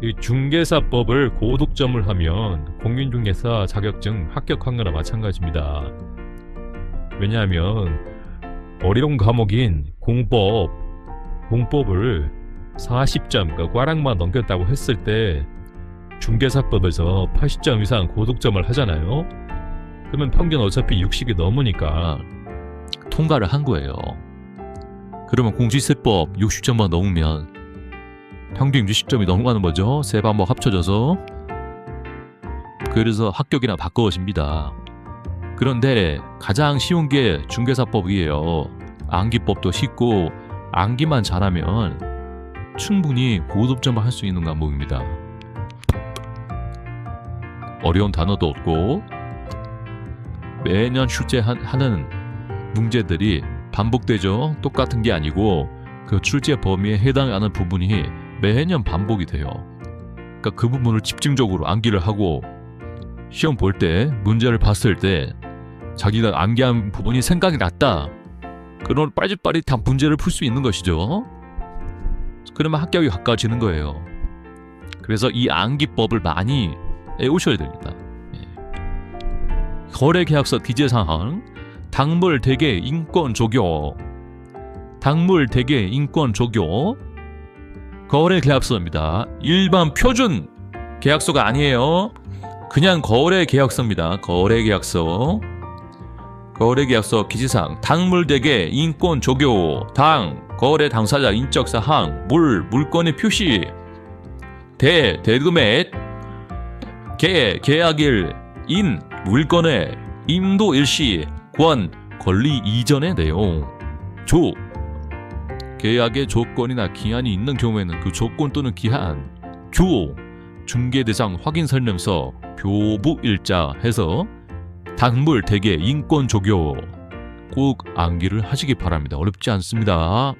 이 중개사법을 고독점을 하면 공인중개사 자격증 합격한 거나 마찬가지입니다. 왜냐하면 어려운 과목인 공법, 공법을 40점, 그러니까 꽈락만 넘겼다고 했을 때 중개사법에서 80점 이상 고독점을 하잖아요. 그러면 평균 어차피 60이 넘으니까 통과를 한 거예요. 그러면 공시세법 60점만 넘으면 평균 60점이 넘어가는 거죠. 세 과목 합쳐져서. 그래서 합격이나 바꿔집니다. 그런데 가장 쉬운 게 중개사법이에요. 암기법도 쉽고 암기만 잘하면 충분히 고득점을 할 수 있는 과목입니다. 어려운 단어도 없고 매년 출제하는 문제들이 반복되죠. 똑같은 게 아니고 그 출제 범위에 해당하는 부분이 매년 반복이 돼요. 그러니까 그 부분을 집중적으로 암기를 하고 시험 볼 때 문제를 봤을 때 자기가 암기한 부분이 생각이 났다. 그런 빠릿빠릿한 문제를 풀 수 있는 것이죠. 그러면 합격이 가까워지는 거예요. 그래서 이 암기법을 많이 외우셔야 됩니다. 예. 거래 계약서 기재사항 당물 대개 인권 조교 당물 대개 인권 조교 거래 계약서입니다. 일반 표준 계약서가 아니에요. 그냥 거래 계약서입니다. 거래 계약서. 거래 계약서 기재사항 당물 대개 인권 조교 당 거래 당사자 인적 사항 물 물건의 표시 대 대금액 계 계약일 인 물건의 임도 일시 권 권리 이전의 내용 조 계약의 조건이나 기한이 있는 경우에는 그 조건 또는 기한 조 중개 대상 확인 설명서 교부 일자 해서 당물 대개 인권 조교 꼭 암기를 하시기 바랍니다. 어렵지 않습니다.